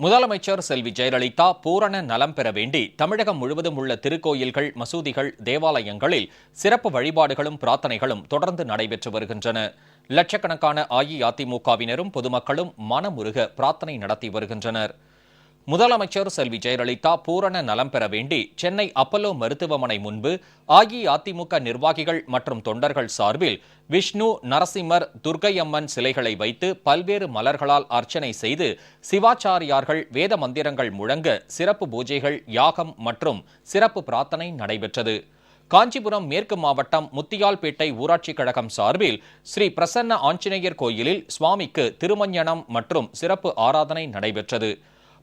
முதலமைச்சர் செல்வி ஜெயலலிதா பூரண நலம் பெற வேண்டி தமிழகம் முழுவதும் உள்ள திருக்கோயில்கள் மசூதிகள் தேவாலயங்களில் சிறப்பு வழிபாடுகளும் பிரார்த்தனைகளும் தொடர்ந்து நடைபெற்று வருகின்றன. லட்சக்கணக்கான அஇஅதிமுகவினரும் பொதுமக்களும் மனமுருக பிரார்த்தனை நடத்தி வருகின்றனர். முதலமைச்சர் செல்வி ஜெயலலிதா பூரண நலம் பெற வேண்டி சென்னை அப்பல்லோ மருத்துவமனை முன்பு அஇஅதிமுக நிர்வாகிகள் மற்றும் தொண்டர்கள் சார்பில் விஷ்ணு நரசிம்மர் துர்க்கையம்மன் சிலைகளை வைத்து பல்வேறு மலர்களால் அர்ச்சனை செய்து சிவாச்சாரியார்கள் வேத மந்திரங்கள் முழங்க சிறப்பு பூஜைகள் யாகம் மற்றும் சிறப்பு பிரார்த்தனை நடைபெற்றது. காஞ்சிபுரம் மேற்கு மாவட்டம் முத்தியால்பேட்டை ஊராட்சி கழகம் சார்பில் ஸ்ரீ பிரசன்ன ஆஞ்சநேயர் கோயிலில் சுவாமிக்கு திருமஞ்சனம் மற்றும் சிறப்பு ஆராதனை நடைபெற்றது.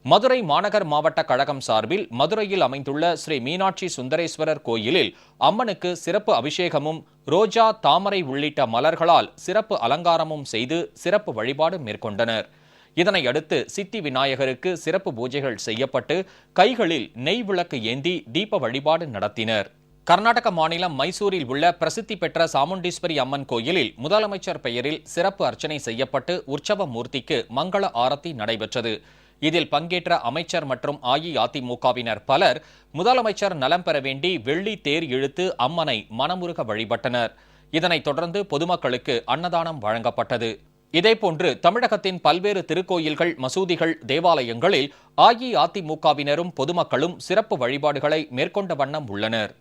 மதுரை மாநகர் மாவட்ட கழகம் சார்பில் மதுரையில் அமைந்துள்ள ஸ்ரீ மீனாட்சி சுந்தரேஸ்வரர் கோயிலில் அம்மனுக்கு சிறப்பு அபிஷேகமும் ரோஜா தாமரை உள்ளிட்ட மலர்களால் சிறப்பு அலங்காரமும் செய்து சிறப்பு வழிபாடு மேற்கொண்டனர். இதனையடுத்து சித்தி விநாயகருக்கு சிறப்பு பூஜைகள் செய்யப்பட்டு கைகளில் நெய் விளக்கு ஏந்தி தீப வழிபாடு நடத்தினர். கர்நாடக மாநிலம் மைசூரில் உள்ள பிரசித்தி பெற்ற சாமுண்டீஸ்வரி அம்மன் கோயிலில் முதலமைச்சர் பெயரில் சிறப்பு அர்ச்சனை செய்யப்பட்டு உற்சவ மூர்த்திக்கு மங்கள ஆரத்தி நடைபெற்றது. இதில் பங்கேற்ற அமைச்சர் மற்றும் அஇஅதிமுகவினர் பலர் முதலமைச்சர் நலம் பெற வேண்டி வெள்ளி தேர் இழுத்து அம்மனை மனமுருக வழிபட்டனர். இதனைத் தொடர்ந்து பொதுமக்களுக்கு அன்னதானம் வழங்கப்பட்டது. இதேபோன்று தமிழகத்தின் பல்வேறு திருக்கோயில்கள் மசூதிகள் தேவாலயங்களில் அஇஅதிமுகவினரும் பொதுமக்களும் சிறப்பு வழிபாடுகளை மேற்கொண்ட வண்ணம் உள்ளனர்.